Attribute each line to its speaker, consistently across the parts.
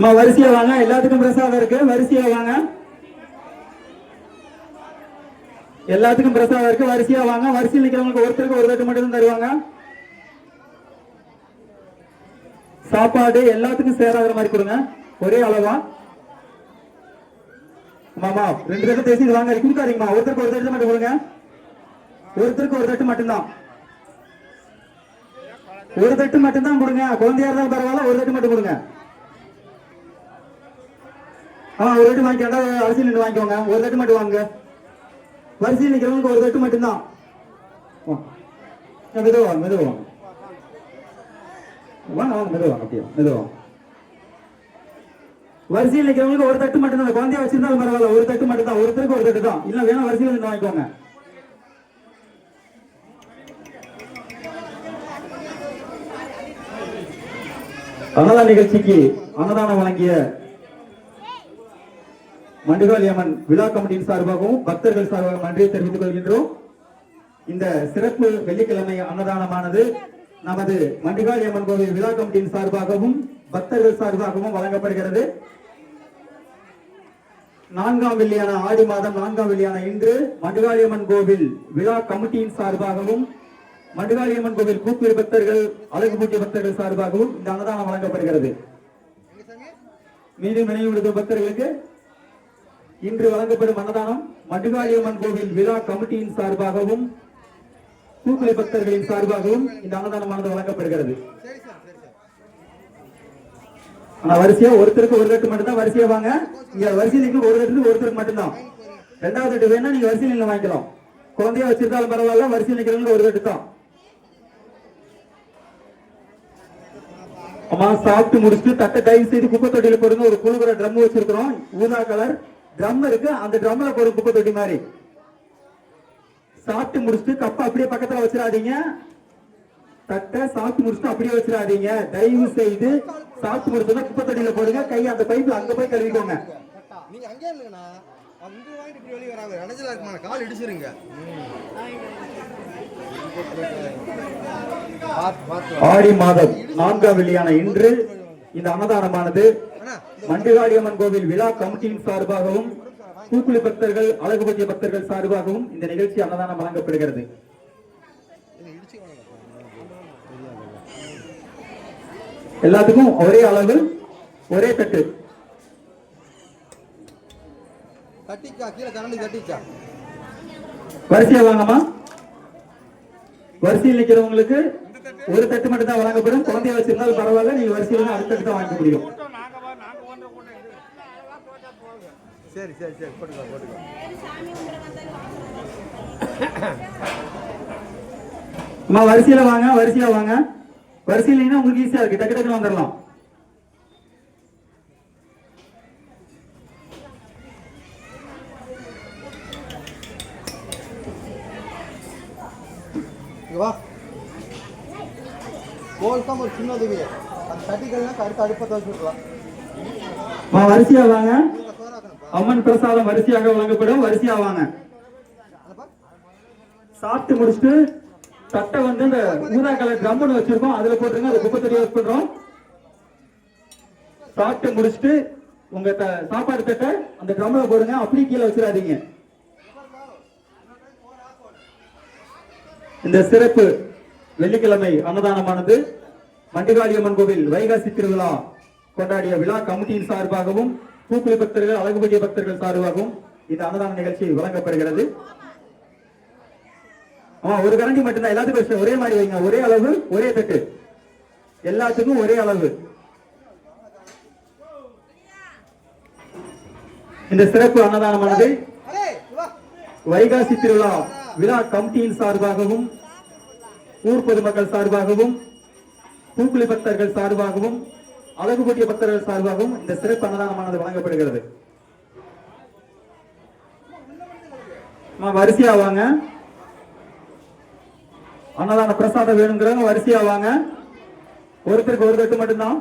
Speaker 1: அம்மா வரிசையா வாங்க. எல்லாத்துக்கும் பிரசாதம் இருக்கு. வரிசையா வாங்க. எல்லாத்துக்கும் பிரசாதம் இருக்கு. வரிசையா வாங்க. வரிசையில் நிக்கிறவங்களுக்கு ஒருத்தருக்கு ஒரு தட்டு மட்டும் தான் தருவாங்க. சாப்பாடு எல்லாத்துக்கும் சேராத மாதிரி கொடுங்க. ஒரே அளவா. மாமா ரெண்டு பேரும் பேசி வாங்க. கொடுக்காதீங்கம்மா. ஒருத்தருக்கு ஒரு தட்டு மட்டும் கொடுங்க. ஒருத்தருக்கு ஒரு தட்டு மட்டும்தான். ஒரு தட்டு மட்டும்தான் கொடுங்க. குழந்தையா இருந்தாலும் பரவாயில்ல ஒரு தட்டு மட்டும் கொடுங்க. ஆ ஒரு தட்டு வாங்கிக்கா அரிசி நின்று வாங்கிக்கோங்க. ஒரு தட்டு மட்டும் வாங்க வரிசையில் நிற்கிறவங்களுக்கு ஒரு தட்டு மட்டும்தான். ஆ. ஆ, மெதுவா வாங்க மெதுவா வாங்க. வாங்க மெதுவா அப்படியே மெதுவா வரிசையில் நிற்கிறவங்களுக்கு ஒரு தட்டு மட்டும்தான். குழந்தைய வச்சிருந்தாலும் பரவாயில்ல. ஒரு தட்டு மட்டும்தான். ஒருத்தருக்கு ஒரு தட்டு தான் இல்ல வேணா வரிசையில் நின்று வாங்கிக்கோங்க. அன்னதான நிகழ்ச்சிக்கு அன்னதானம் வழங்கிய மண்டுகாளி அம்மன் விழா கமிட்டியின் சார்பாகவும் பக்தர்கள் சார்பாகவும் நன்றியை தெரிவித்துக் கொள்கின்றோம். இந்த சிறப்பு வெள்ளிக்கிழமை அன்னதானமானது நமது மண்டுகாளி அம்மன் கோவில் விழா கமிட்டியின் சார்பாகவும் பக்தர்கள் சார்பாகவும் வழங்கப்படுகிறது. நான்காம் வெள்ளியான ஆடி மாதம் நான்காம் வெள்ளியான இன்று மண்டுகாளியம்மன் கோவில் விழா கமிட்டியின் சார்பாகவும் மண்டுகாளியம்மன் கோவில் கூப்பிடு பக்தர்கள் அழகு பூஜை பக்தர்கள் சார்பாகவும் இந்த அன்னதானம் வழங்கப்படுகிறது. மீண்டும் நினைவுபடுத்தும் பக்தர்களுக்கு இன்று வழங்கப்படும் அன்னதானம் மடுகாளியம்மன் கோவில் விழா கமிட்டியின் சார்பாகவும் கூப்பிடு பக்தர்களின் சார்பாகவும் இந்த அன்னதானமானது வழங்கப்படுகிறது. ஆனா வரிசையா ஒருத்தருக்கு ஒரு கட்டு மட்டும்தான் வரிசையா வாங்க. இங்க வரிசையில் ஒரு கட்டு ஒருத்தருக்கு மட்டும்தான். ரெண்டாவது கட்டு வேணா நீங்க வரிசையில் நின்று வாங்கிக்கலாம். குழந்தையா வச்சிருந்தாலும் பரவாயில்ல வரிசையில் நிக்கிறவங்க ஒரு கட்டு தான். அம்மா சாப்பிட்டு முடிச்சுட்டு தட்டை தயவு செய்து குப்பை தொட்டியில போடுங்க. ஒரு குழுகுற ட்ரம் வச்சிருக்கிறோம். ஊதா கலர் ட்ரம் இருக்கு அந்த ட்ரம்ல போற குப்பை தொட்டி மாதிரி. சாப்பிட்டு முடிச்சுட்டு கப்பை அப்படியே பக்கத்துல வச்சிடாதீங்க. தட்டை சாப்பிட்டு முடிச்சுட்டு அப்படியே வச்சிடாதீங்க. தயவு செய்து சாப்பிட்டு முடிச்சோன்னா குப்பை தொட்டியில போடுங்க. கை அந்த பைப்ல அங்க போய் கழுவிக்கோங்க.
Speaker 2: நீங்க அங்கேயே இல்லைங்கண்ணா. அங்க வாங்கிட்டு இப்படி வெளியே வராங்க. இடைஞ்சலா இருக்குமா? கால் இடிச்சிருங்க.
Speaker 1: ஆடி மாதம் நான்காம் வெள்ளியான இன்று இந்த அன்னதானமானது
Speaker 2: அண்ணா
Speaker 1: மண்டுகாளியம்மன் கோவில் விழா கமிட்டியின் சார்பாகவும் பூக்குழி பக்தர்கள் அழகுபதிய பக்தர்கள் சார்பாகவும் இந்த நிகழ்ச்சி அன்னதானம் வழங்கப்படுகிறது.
Speaker 2: வாங்க
Speaker 1: எல்லாத்துக்கும் ஒரே அளவு ஒரே தட்டு. வரிசையா வாங்கம்மா. வரிசையில் நிக்கிறவங்களுக்கு ஒரு தட்டு மட்டும் தான் வழங்கப்படும். குழந்தைய வச்சிருந்தாலும் பரவாயில்ல நீங்க வரிசையில அடுத்த தட்டு தான் வாங்கிக்க முடியும்.
Speaker 2: சரி சரி சரி போட்டுக்கோ போட்டுக்கோ.
Speaker 1: அம்மா வரிசையில வாங்க வரிசையா வாங்க. வரிசையில உங்களுக்கு ஈஸியா இருக்கு. டக்கு டக்குன்னு வந்துடலாம்
Speaker 2: வா. கோல் தான் ஒரு சின்ன உதவி அந்த தட்டிக்கல்னா அடுத்து அடுப்பத்தை வச்சு விடலாம்
Speaker 1: அம்மா வரிசையா வாங்க. அம்மன் பிரசாதம் வரிசையாக வழங்கப்படும். வரிசையா வாங்க சாப்பிட்டு முடிச்சுட்டு தட்டை வந்து இந்த ஊதா கலர் ட்ரம்னு வச்சிருக்கோம். அதுல போட்டுருங்க. அது குப்பை தட்டி யூஸ் பண்றோம். சாப்பிட்டு முடிச்சுட்டு உங்க சாப்பாடு தட்டை அந்த ட்ரம்ல போடுங்க. அப்படியே கீழே வச்சிடாதீங்க. இந்த சிறப்பு வெள்ளிக்கிழமை அன்னதானமானது மண்டிகாளியம்மன் கோவில் வைகாசி திருவிழா கொண்டாடிய விழா கமிட்டியின் சார்பாகவும் பூக்குழி பக்தர்கள் அழகுபதிய பக்தர்கள் சார்பாகவும் இந்த அன்னதான நிகழ்ச்சி வழங்கப்படுகிறது. ஆமா ஒரு கரண்டி மட்டும்தான் எல்லாத்துக்கும் ஒரே மாதிரி வைங்க. ஒரே அளவு ஒரே தட்டு. எல்லாத்துக்கும் ஒரே அளவு. இந்த சிறப்பு அன்னதானமானது வைகாசி திருவிழா விழா கமிட்டியின் சார்பாகவும் ஊர் பொதுமக்கள் சார்பாகவும் பூக்குழி பக்தர்கள் சார்பாகவும் அழகுபட்டிய பக்தர்கள் சார்பாகவும் இந்த சிறப்பு அன்னதானமானது வழங்கப்படுகிறது. வரிசையா வாங்க. அன்னதான பிரசாதம் வேணுங்கிறவங்க வரிசையா வாங்க. ஒருத்தருக்கு ஒரு தட்டு மட்டும்தான்.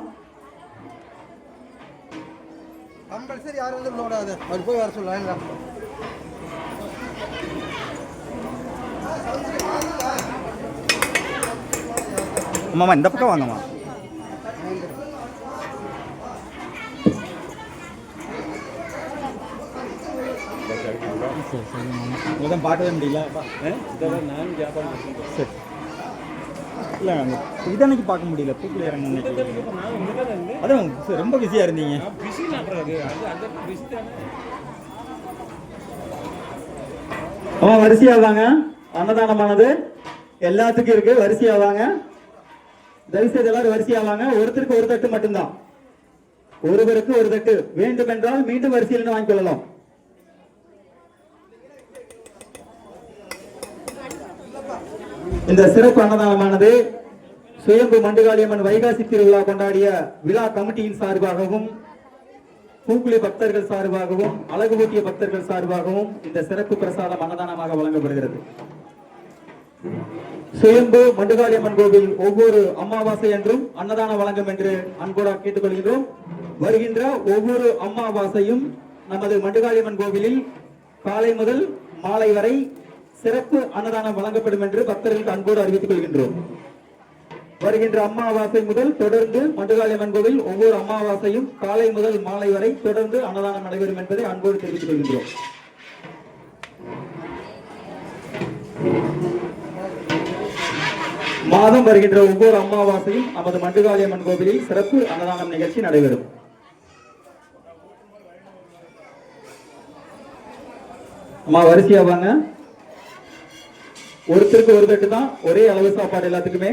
Speaker 2: கம்பல்சரி யாரும் வந்து உள்ள அவர் போய் வர சொல்ல
Speaker 3: அம்மாமா இந்த பக்கம் வாங்கம்மா. சரி பார்க்கவே முடியல.
Speaker 4: நான் வியாபாரம் பண்ணுறேன்
Speaker 3: சரி. இல்லை அந்த இதன்னைக்கு பார்க்க முடியல. பூக்குழி இறங்க அதான் சரி, ரொம்ப பிஸியாக இருந்தீங்க.
Speaker 4: நான் பிஸி அப்புறம் அது அது அந்த பிஸி தானே.
Speaker 1: ஆமா வரிசையா வாங்க அன்னதானமானது எல்லாத்துக்கும் இருக்கு வரிசையா வாங்க தயவு செய்து எல்லாரும் வரிசையா வாங்க ஒருத்தருக்கு ஒரு தட்டு மட்டும்தான். ஒருவருக்கு ஒரு தட்டு. வேண்டும் என்றால் மீண்டும் வரிசையில் வாங்கிக் கொள்ளலாம். இந்த சிறப்பு அன்னதானமானது சுயம்பு மண்டுகாளியம்மன் வைகாசி திருவிழா கொண்டாடிய விழா கமிட்டியின் சார்பாகவும் பூக்குழி பக்தர்கள் சார்பாகவும் அழகு ஊட்டிய பக்தர்கள் சார்பாகவும் இந்த சிறப்பு பிரசாதம் அன்னதானமாக வழங்கப்படுகிறது. சுயம்பு மண்டுகாளியம்மன் கோவில் ஒவ்வொரு அமாவாசை என்றும் அன்னதானம் வழங்கும் என்று அன்போட கேட்டுக்கொள்கிறோம் வருகின்ற ஒவ்வொரு அமாவாசையும் நமது மண்டுகாளியம்மன் கோவிலில் காலை முதல் மாலை வரை சிறப்பு அன்னதானம் வழங்கப்படும் என்று பக்தர்களுக்கு அன்போடு அறிவித்துக் கொள்கின்றோம். வருகின்ற அமாவாசை முதல் தொடர்ந்து மண்டுகாளியம்மன் கோவில் ஒவ்வொரு அமாவாசையும் காலை முதல் மாலை வரை தொடர்ந்து அன்னதானம் நடைபெறும் என்பதை அன்போடு தெரிவித்துக் கொள்கின்றோம். மாதம் வருகின்ற ஒவ்வொரு அமாவாசையும் நமது மண்டுகாளியம்மன் கோவிலில் சிறப்பு அன்னதானம் நிகழ்ச்சி நடைபெறும். அம்மா வரிசையா வாங்க. ஒருத்தருக்கு ஒரு தட்டு தான் ஒரே அளவு சாப்பாடு எல்லாத்துக்குமே.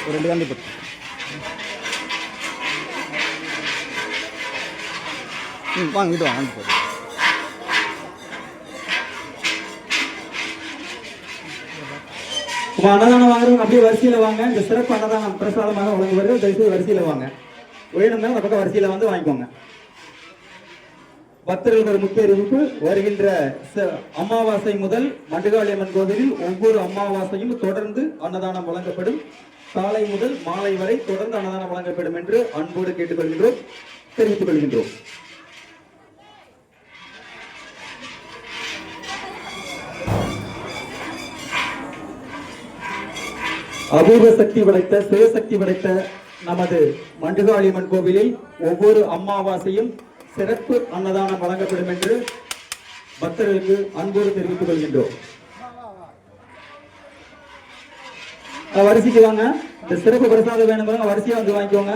Speaker 3: ஒரு ரெண்டு காந்தி பக்கம் ம் வாங்க வாங்க வந்து
Speaker 1: அன்னதானம் வாங்குறவங்க அப்படியே வரிசையில் வாங்க. இந்த சிறப்பு அன்னதானம் பிரசாதமாக வழங்குவது தயவுசெய்து வரிசையில் வாங்க. வேணும்னா அந்த பக்கம் வரிசையில் வந்து வாங்கிக்கோங்க. பக்தர்களுடைய முக்கிய அறிவிப்பு வருகின்ற ச- அமாவாசை முதல் மண்டுகாளியம்மன் கோவிலில் ஒவ்வொரு அமாவாசையும் தொடர்ந்து அன்னதானம் வழங்கப்படும். காலை முதல் மாலை வரை தொடர்ந்து அன்னதானம் வழங்கப்படும் என்று அன்போடு கேட்டுக்கொள்கின்றோம் தெரிவித்துக் கொள்கின்றோம். அபூர்வ சக்தி படைத்த சிவசக்தி படைத்த நமது மண்டுகாளியம்மன் கோவிலில் ஒவ்வொரு அமாவாசையும் சிறப்பு அன்னதானம் வழங்கப்படும் என்று பக்தர்களுக்கு அன்போடு தெரிவித்துக் கொள்கின்றோம். வரிசைக்கு வாங்க. இந்த சிறப்பு பிரசாதம் வேணுங்கிறவங்க வரிசையா வந்து வாங்கிக்கோங்க.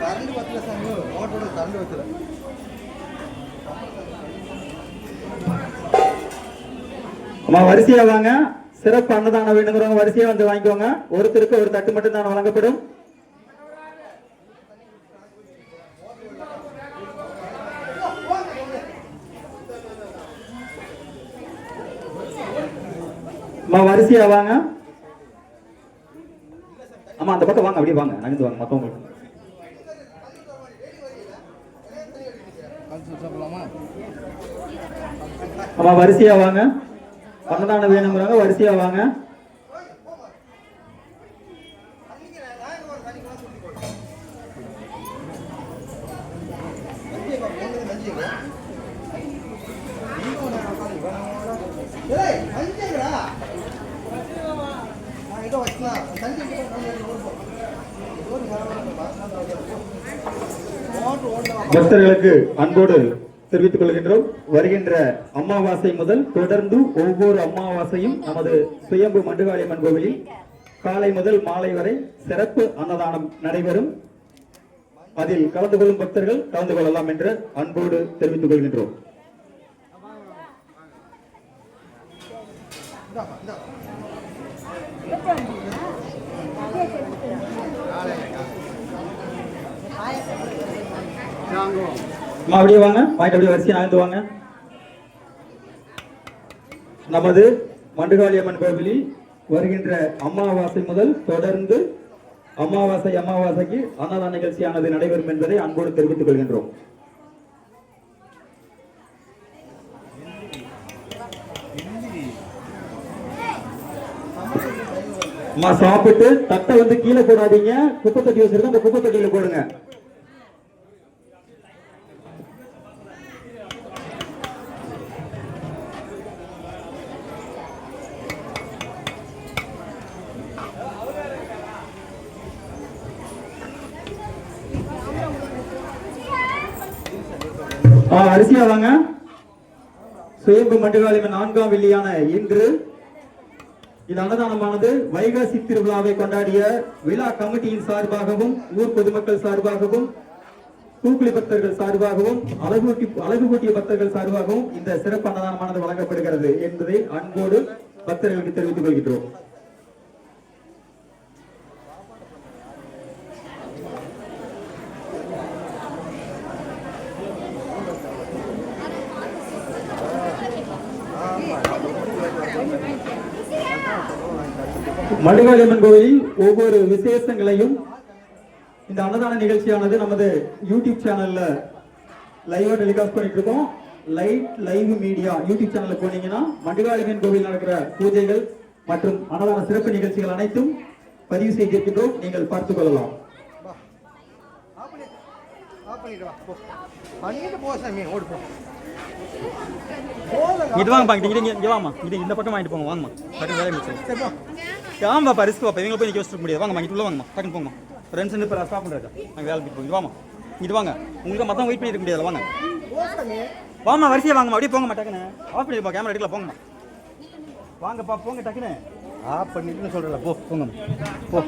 Speaker 2: கரண்ட் பத்தல சாமி. ஓட்டோட கரண்ட் பத்தல.
Speaker 1: அம்மா வரிசையா வாங்க. சிறப்பு அன்னதானம் வேணுங்கிறவங்க வரிசையா வந்து வாங்கிக்கோங்க. ஒருத்தருக்கு ஒரு தட்டு மட்டும் தான் வழங்கப்படும். அம்மா வரிசையா வாங்க. ஆமா அந்த பக்கம் வாங்க அப்படியே வாங்க. நகர்ந்து வாங்க மத்தவங்களுக்கு அம்மா வரிசையா வாங்க. அன்னதானம் வேணுங்கிறாங்க வரிசையா வாங்க. பக்தர்களுக்கு அன்போடு தெரிவித்துக் கொள்கின்றோம் வருகின்ற அமாவாசை முதல் தொடர்ந்து ஒவ்வொரு அமாவாசையும் நமது சுயம்பு மண்டுகாளியம்மன் கோவிலில் காலை முதல் மாலை வரை சிறப்பு அன்னதானம் நடைபெறும். அதில் கலந்து கொள்ளும் பக்தர்கள் கலந்து கொள்ளலாம் என்று அன்போடு தெரிவித்துக் கொள்கின்றோம். அம்மா அப்படியே வாங்க. வாங்கிட்டு அப்படியே வரிசையாக நகர்ந்து வாங்க. நமது மண்டுகாளியம்மன் கோவிலில் வருகின்ற அமாவாசை முதல் தொடர்ந்து அமாவாசை அமாவாசைக்கு அன்னதான நிகழ்ச்சியானது நடைபெறும் என்பதை அன்போடு தெரிவித்துக் கொள்கின்றோம். அம்மா சாப்பிட்டு தட்டை வந்து கீழே போடாதீங்க. குப்பை தொட்டி வச்சிருக்கோம் அந்த குப்பை தொட்டியில போடுங்க. ஆ, அரிசியா வாங்க. சுயம்பு மண்டுகாலிமன் நான்காம் வெள்ளியான இன்று. இந்த அன்னதானமானது. வைகாசி திருவிழாவை கொண்டாடிய விழா கமிட்டியின் சார்பாகவும் ஊர் பொதுமக்கள் சார்பாகவும் தூக்குளி பக்தர்கள் சார்பாகவும் அழகூட்டி அழகு கூட்டிய பக்தர்கள் சார்பாகவும் இந்த சிறப்பு அன்னதானமானது வழங்கப்படுகிறது என்பதை அன்போடு பக்தர்களுக்கு தெரிவித்துக் கொள்கின்றோம். மடுகாளியம்மன் கோவிலில் ஒவ்வொரு விசேஷங்களையும் இந்த அன்னதான நிகழ்ச்சியானது நமது யூடியூப் சேனல்ல லைவா டெலிகாஸ்ட் பண்ணிட்டு இருக்கோம் லைட் லைவ் மீடியா யூடியூப் சேனல்ல போனீங்கன்னா மடுகாளியம்மன் கோவில் நடக்கிற பூஜைகள் மற்றும் அன்னதான சிறப்பு நிகழ்ச்சிகள் அனைத்தும் பதிவு செய்திருக்கின்றோம். நீங்கள் பார்த்துக் கொள்ளலாம்.
Speaker 3: இது வாங்கப்பா இங்கே இங்கே இங்கே வாமா இது இந்த பக்கம் வாங்கிட்டு போங்க வாங்கம்மா வேலை முடிச்சு
Speaker 2: ஆமாம் போ
Speaker 3: ரிஸ்க் பாப்பா இவங்க போய் நிற்க வச்சுட்டு முடியாது. வாங்க வாங்கிட்டு உள்ள வாங்கம்மா. டக்குனு போங்கம்மா. ஃப்ரெண்ட்ஸ் இப்போ ஸ்டாப் பண்ணுறாங்க நாங்கள் வேலை போய் வாமா இது வாங்க. உங்களுக்கு மொத்தம் வெயிட் பண்ணிட்டு முடியாது. வாங்க. வாமா வரிசையை வாங்கம்மா. அப்படியே போங்கம்மா டக்குன்னு. ஆஃப் பண்ணிடுப்பா கேமரா எடுக்கல போங்கம்மா. வாங்கப்பா போங்க டக்குன்னு.
Speaker 2: ஆஃப் பண்ணிட்டுன்னு சொல்கிறல போ
Speaker 3: போங்கம்மா. போ.